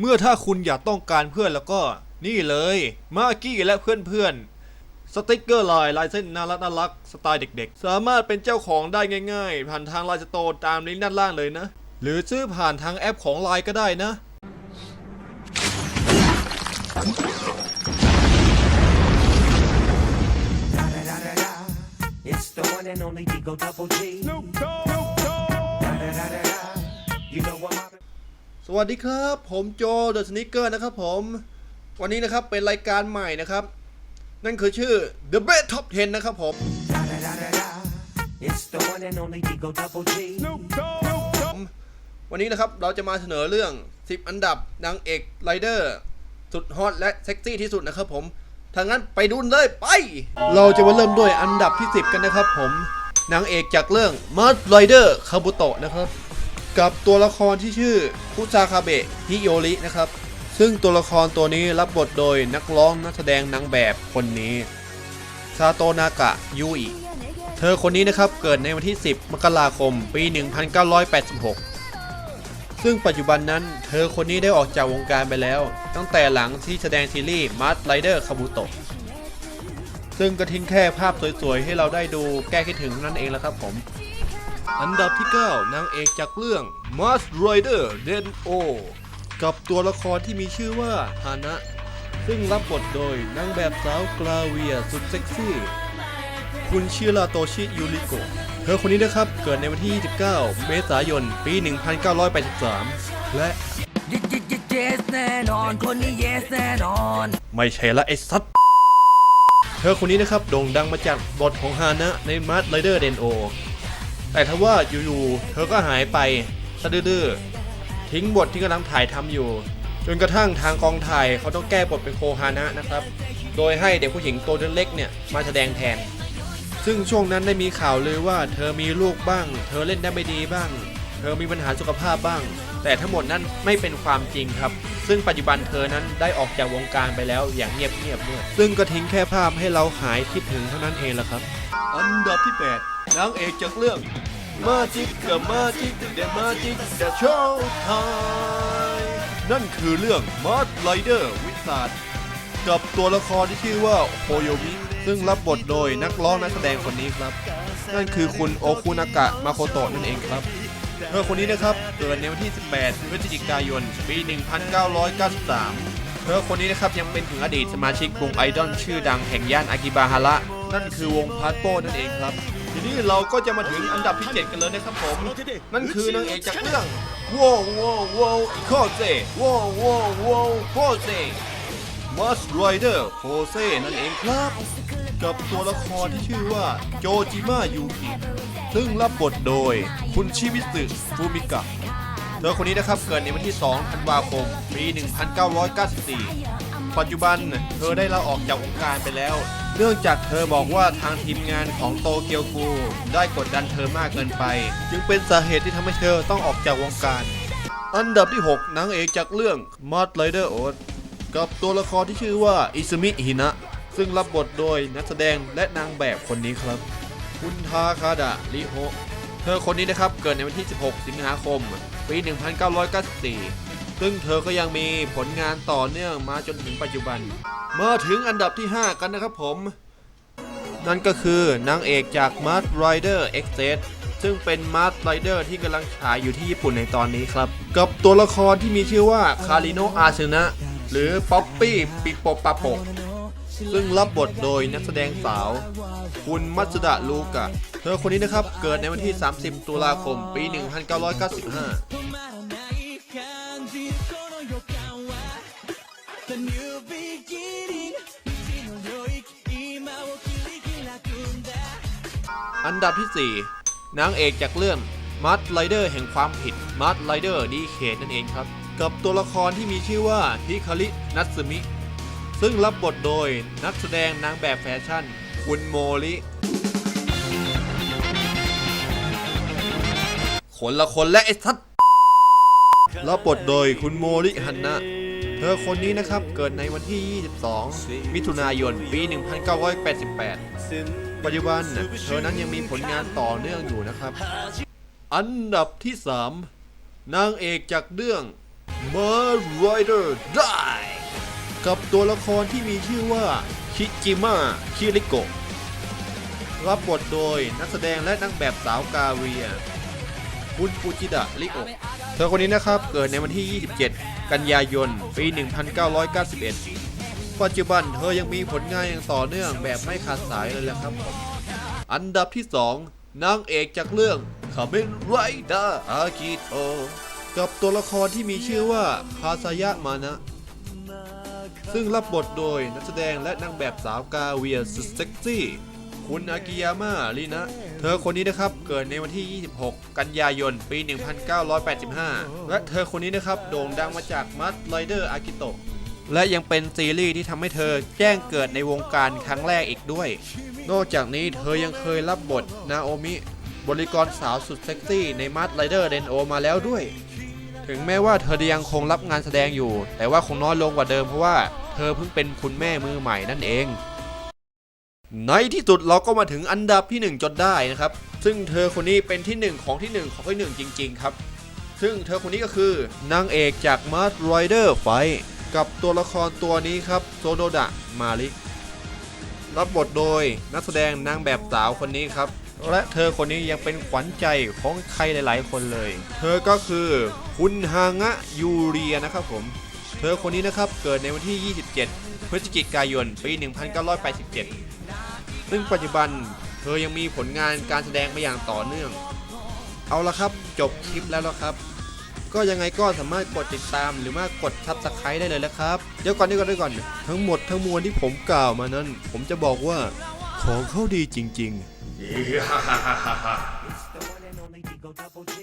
เมื่อถ้าคุณอยากต้องการเพื่อนแล้วก็นี่เลยมากกี้และเพื่อนๆ สติกเกอร์ลายลายเส้นน่ารักน่ารักสไตล์เด็กๆ สามารถเป็นเจ้าของได้ง่ายๆ ผ่านทางไลน์สโตร์ตามลิงก์ด้านล่างเลยนะ หรือซื้อผ่านทางแอปของไลน์ก็ได้นะ It's the one and only Digo Double G. Snoop Dogg. สวัสดีครับ ผมโจเดอะสนิกเกอร์นะครับผม วันนี้นะครับเป็นรายการใหม่นะครับ นั่นคือชื่อ The Best Top 10 นะครับผม da da da da da. It's the one and only Digo Double G. Snoop วันนี้นะครับเราจะมาเสนอเรื่อง 10 อันดับนางเอกไรเดอร์ สุดฮอตและเซ็กซี่ที่สุดนะครับผมทางนั้นไปดูเลยไป เราจะมาเริ่มด้วยอันดับที่ 10 กันนะครับผมนางเอกจากเรื่อง m a s t Rider คาบุโตะนะครับ กับตัวละครที่ชื่อคุซาคาเบะฮิโยรินะครับ ซึ่งตัวละครตัวนี้รับบทโดยนักร้องนักแสดงนางแบบคนนี้ซาโตนากะยูอิเธอคนนี้นะครับเกิดในวันที่ 10 มกราคม ปี 1986 ซึ่งปัจจุบันนั้นเธอคนนี้ได้ออกจากวงการไปแล้ว ตั้งแต่หลังที่แสดงซีรีส์ Mars Rider Kabuto ซึ่งก็ทิ้งแค่ภาพสวยๆ ให้เราได้ดูแก้คิดถึงนั่นเองแล้วครับผม อันดับที่ 9 นางเอกจากเรื่อง Mars Rider Den O กับตัวละครที่มีชื่อว่าฮานะ ซึ่งรับบทโดยนางแบบสาวกลาเวียสุดเซ็กซี่ คุณชิราโตชิยูริโกะเธอคนนี้นะครับ เกิดในวันที่ 29 เมษายน ปี 1983 และ yes แน่นอนคนนี้ yes แน่นอน ไม่ใช่ละไอ้สัตว์เธอคนนี้นะครับ โด่งดังมาจากบทของฮานะในมาร์ r ไรเดอร์เดนโอ แต่ทว่าอยู่ๆเธอก็หายไปสะดื้อๆทิ้งบทที่กำลังถ่ายทำอยู่ จนกระทั่งทางกองถ่ายเขาต้องแก้บทเป็นโคฮานะนะครับ โดยให้เด็กผู้หญิงตัวเล็กๆเนี่ยมาแสดงแทน ซึ่งช่วงนั้นได้มีข่าวเลยว่า เธอมีลูกบ้าง เธอเล่นได้ไม่ดีบ้าง เธอมีปัญหาสุขภาพบ้าง แต่ทั้งหมดนั้นไม่เป็นความจริงครับ ซึ่งปัจจุบันเธอนั้นได้ออกจากวงการไปแล้วอย่างเงียบๆด้วยซึ่งก็ทิ้งแค่ภาพให้เราหายคิดถึงเท่านั้นเองละครับ อันดับที่ 8 นางเอกจากเรื่อง Magic กับ Magic The Magic The Show Time นั่นคือเรื่อง Mars Rider วิสาดกับตัวละครที่ชื่อว่าโคโยมิซึ่งรับบทโดยนักร้องนักแสดงคนนี้ครับ นั่นคือคุณโอคุนากะมาโคโตะนั่นเองครับเธอคนนี้นะครับเกิดในวันที่ 18 พฤศจิกายน ปี 1993 เธอคนนี้นะครับยังเป็นถึงอดีตสมาชิกวงไอดอลชื่อดังแห่งย่านอากิบาฮาระ นั่นคือวงพาร์ตโป้นั่นเองครับ ทีนี้เราก็จะมาถึงอันดับที่ 7 กันเลยนะครับผม นั่นคือนางเอกจากเรื่องว้าวว้าวว้าวโคเซว้าวว้าวว้าวโคเซมัสไรเดอร์โฮเซนั่นเองครับ กับตัวละครที่ชื่อว่าโจจิมายูกิซึ่งรับบทโดยคุณชิมิสึฟูมิกะเธอคนนี้นะครับเกิดในวันที่ 2 ธันวาคม ปี 1994 ปัจจุบัน เธอได้ลาออกจากวงการไปแล้ว เนื่องจากเธอบอกว่าทางทีมงานของโตเกียวกูได้กดดันเธอมากเกินไป จึงเป็นสาเหตุที่ทำให้เธอต้องออกจากวงการ อันดับที่ 6นางเอกจากเรื่อง Mud Rider o กับตัวละครที่ชื่อว่าอิซ m มิฮินะ ซึ่งรับบทโดยนักแสดงและนางแบบคนนี้ครับ คุณทาคาดะริโฮเธอคนนี้นะครับเกิดในวันที่ 16 สิงหาคม ปี 1994 ซึ่งเธอก็ยังมีผลงานต่อเนื่องมาจนถึงปัจจุบัน เมาถึงอันดับที่ 5 กันนะครับผม นั่นก็คือนางเอกจาก Mars Rider X ซึ่งเป็น Mars Rider ที่กำลังฉายอยู่ที่ญี่ปุ่นในตอนนี้ครับ กับตัวละครที่มีชื่อว่าคาริโนอาซึนะหรือป๊อปปี้ปิโปปาโปะซึ่งรับบทโดยนักแสดงสาว คุณมัตสึดะลูกะ เธอคนนี้นะครับ เกิดในวันที่ 30 ตุลาคม ปี 1995 อันดับที่ 4 นางเอกจากเรื่องมัดไรเดอร์แห่งความผิดมัดไรเดอร์ดีเคนั่นเองครับ กับตัวละครที่มีชื่อว่าฮิคารินัตสึมิ ซึ่งรับบทโดยนักแสดงนางแบบแฟชั่นคุณโมริคนละคนและไอ้ทัดรับบทโดยคุณโมริฮันนะเธอคนนี้นะครับเกิดในวันที่ 22 มิถุนายน ปี 1988 ปัจจุบันเธอนั้นยังมีผลงานต่อเนื่องอยู่นะครับ อันดับที่ 3 นางเอกจากเรื่องมาไรเดอร์ได้กับตัวละครที่มีชื่อว่าคิจิมะคิริโกะรับบทโดยนักแสดงและนางแบบสาวกาเวีย คุณฟูจิดะริโอะเธอคนนี้นะครับ เกิดในวันที่ 27 กันยายน ปี 1991 ปัจจุบันเธอยังมีผลงานอย่างต่อเนื่องแบบไม่ขาดสายเลยแหละครับผมอันดับที่ 2นางเอกจากเรื่องคาเมนไรเดอร์อากิโตกับตัวละครที่มีชื่อว่าคาซายะมานะ ซึ่งรับบทโดยนักแสดงและนางแบบสาวกาเวียสุดเซ็กซี่ คุณอากิยาม่าลีนะ เธอคนนี้นะครับเกิดในวันที่ 26 กันยายน ปี 1985 และเธอคนนี้นะครับโด่งดังมาจากมัดไรเดอร์อากิโตะ และยังเป็นซีรีส์ที่ทำให้เธอแจ้งเกิดในวงการครั้งแรกอีกด้วย นอกจากนี้เธอยังเคยรับบทนาโอมิ บริกรสาวสุดเซ็กซี่ในมัดไรเดอร์เดนโอมาแล้วด้วย ถึงแม้ว่าเธอยังคงรับงานแสดงอยู่ แต่ว่าคงน้อยลงกว่าเดิมเพราะว่าเธอเพิ่งเป็นคุณแม่มือใหม่นั่นเอง ในที่สุดเราก็มาถึงอันดับที่ 1จนได้นะครับ ซึ่งเธอคนนี้เป็นที่ 1 ของที่ 1 ของที่ 1 จริง ๆ ครับ ซึ่งเธอคนนี้ก็คือนางเอกจากมาร์ r ไรเดอร์ไฟ กับตัวละครตัวนี้ครับโซโนดะมาริรับบทโดยนักแสดงนางแบบสาวคนนี้ครับ และเธอคนนี้ยังเป็นขวัญใจของใครหลายๆ คนเลย เธอก็คือคุณฮางะยูเรียนะครับผม เธอคนนี้นะครับเกิดในวันที่ 27 พฤศจิกายน ปี 1987 ซึ่งปัจจุบันเธอยังมีผลงานการแสดงมาอย่างต่อเนื่อง เอาละครับจบคลิปแล้วละครับ ก็ยังไงก็สามารถกดติดตามหรือว่ากดซับสไครต์ได้เลยนะครับเดี๋ยวก่อนเดี๋ยวก่อนเดี๋ยวก่อน ทั้งหมดทั้งมวลที่ผมกล่าวมานั้น ผมจะบอกว่าของเขาดีจริงๆ It's